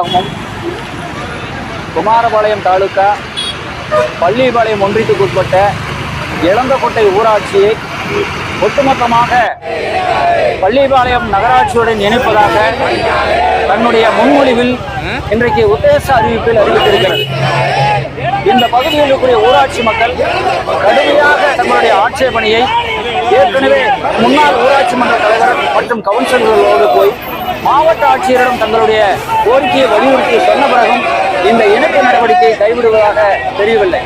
நிர்வாகமும் குமாரபாளையம் தாலுகா பள்ளிபாளையம் ஒன்றியத்துக்குட்பட்ட இளந்தக்கோட்டை ஊராட்சியை ஒட்டுமொத்தமாக பள்ளிப்பாளையம் நகராட்சியுடன் இணைப்பதாக தன்னுடைய முன்மொழிவில் இன்றைக்கு உத்தேச அறிவிப்பில் அறிவித்திருக்கிறது. இந்த பகுதியில் இருக்கக்கூடிய ஊராட்சி மக்கள் கடுமையாக தங்களுடைய ஆட்சேபணியை ஏற்கனவே முன்னாள் ஊராட்சி மன்ற தலைவர் மற்றும் கவுன்சிலர்களோடு போய் மாவட்ட ஆட்சியரிடம் தங்களுடைய கோரிக்கையை வலியுறுத்தி சொன்ன பிறகும் இந்த இணைப்பு நடவடிக்கையை கைவிடுவதாக தெரியவில்லை.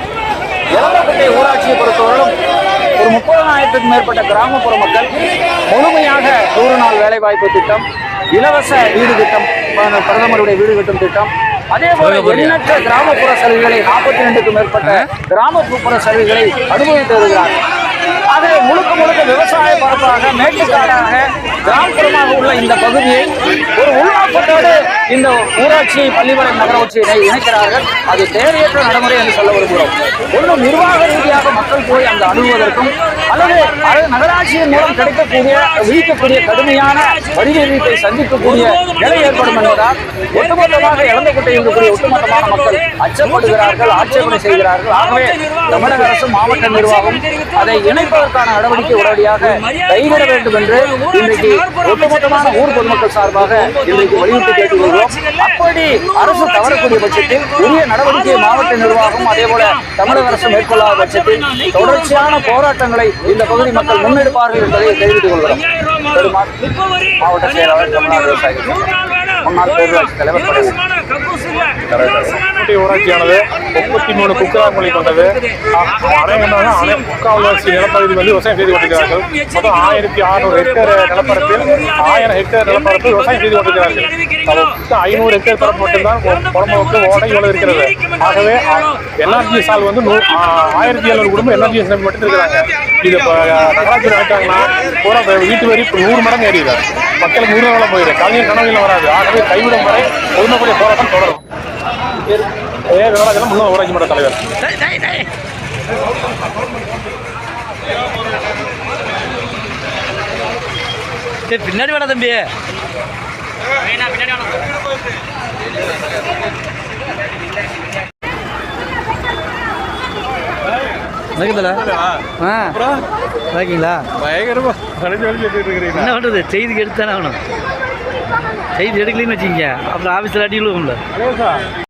எலந்தப்பட்டை ஊராட்சியை பொறுத்தவரையிலும் ஒரு முப்பதனாயிரத்துக்கும் மேற்பட்ட கிராமப்புற மக்கள் முழுமையாக நூறு நாள் வேலைவாய்ப்பு திட்டம் இலவச வீடு திட்டம் பிரதமருடைய வீடு கட்டும் திட்டம் அதே போல எண்ணற்ற கிராமப்புற சலுகைகளை நாற்பத்தி ரெண்டுக்கும் மேற்பட்ட கிராமப்புற சலுகைகளை அனுபவித்து வருகிறார்கள். ஆக முழுக்க முழுக்க விவசாய பரப்பாக மேட்டுக்காடாக கிராமப்புறமாக உள்ள இந்த பகுதியை ஒரு உள்நாட்டோடு இந்த ஊராட்சி பள்ளிப்பாளையம் நகராட்சியினை இணைக்கிறார்கள். அது தேவையற்ற நடைமுறை என்று சொல்ல விரும்புகிறோம். ஒன்றும் நிர்வாக ரீதியாக மக்கள் போய் அந்த அணுகுவதற்கும் அல்லது ஆட்சியின் மூலம் கிடைக்கக்கூடிய விதிக்கக்கூடிய கடுமையான வரி விதிப்பை சந்திக்கக்கூடிய நிலை ஏற்படும் என்பதால் ஒட்டுமொத்தமாக இழந்தப்பட்டு இருக்கக்கூடிய ஒட்டுமொத்தமான மக்கள் அச்சப்படுகிறார்கள் ஆட்சேபனை செய்கிறார்கள். ஆகவே தமிழக அரசு மாவட்ட நிர்வாகம் அதை இணைப்பதற்கான நடவடிக்கை உடனடியாக கைவிட வேண்டும் என்று இன்றைக்கு ஒட்டுமொத்தமான ஊர் பொதுமக்கள் சார்பாக இன்றைக்கு வலியுறுத்தி கேட்டுக்கொள்கிறோம். அப்படி அரசு தவறக்கூடிய பட்சத்தில் உரிய நடவடிக்கை மாவட்ட நிர்வாகம் அதே போல தமிழக அரசு மேற்கொள்ளாத பட்சத்தில் தொடர்ச்சியான போராட்டங்களை இந்த பகுதி மக்கள் முன்னெடுப்பார்கள் என்பதை தெரிவித்துக் கொள்கிறோம் பெருமாள் மாவட்ட செயலாளர் தமிழ்நாடு. முன்னாள் பேரூராட்சி தலைவர். குட்டி ஊராட்சியானது முப்பத்தி மூணு குக்கிராமங்களை கொண்டது அரைங்கனாக அனை முக்கால்வாசி நிலப்பகுதி வந்து விவசாயம் செய்து கொண்டிருக்கிறார்கள் மொத்தம் ஆயிரத்தி அறுநூறு ஹெக்டேர் நிலப்பரப்பில் ஆயிரம் ஹெக்டேர் நிலப்பரப்பில் விவசாயம் செய்து கொண்டிருக்கிறார்கள் மொத்தம் ஐநூறு ஹெக்டேர் பரப்பு மட்டும்தான் புறம்போக்கு ஓடை இவ்வளவு இருக்கிறது ஆகவே என்ஆர்ஜி சால் வந்து நூ- ஆயிரத்தி எழுநூறு குடும்பம் என்ஆர்ஜி சால் மட்டும் இருக்கிறாங்க இது இப்போ நகராட்சி பூரா வீட்டு வரி இப்போ நூறு மடங்கு ஏறிடுது மக்களுக்கு நூறு வேலை போயிடும் கலைஞர் கனவுகள் வராது. ஆகவே கைவிடும் வரை பொதுமக்களுடைய போராட்டம் தொடரும். ஏ விவராஜனம் முன்னாள் ஊராட்சி மன்ற தலைவர். சரி பின்னாடி வேணா தம்பி. ஆ. என்ன பண்ணுறது செய்திக்கு எடுத்தானே ஆகணும். செய்தி எடுக்கலைன்னு வச்சுக்கங்க. அப்புறம் ஆஃபீஸில் அடி விழுவும்ல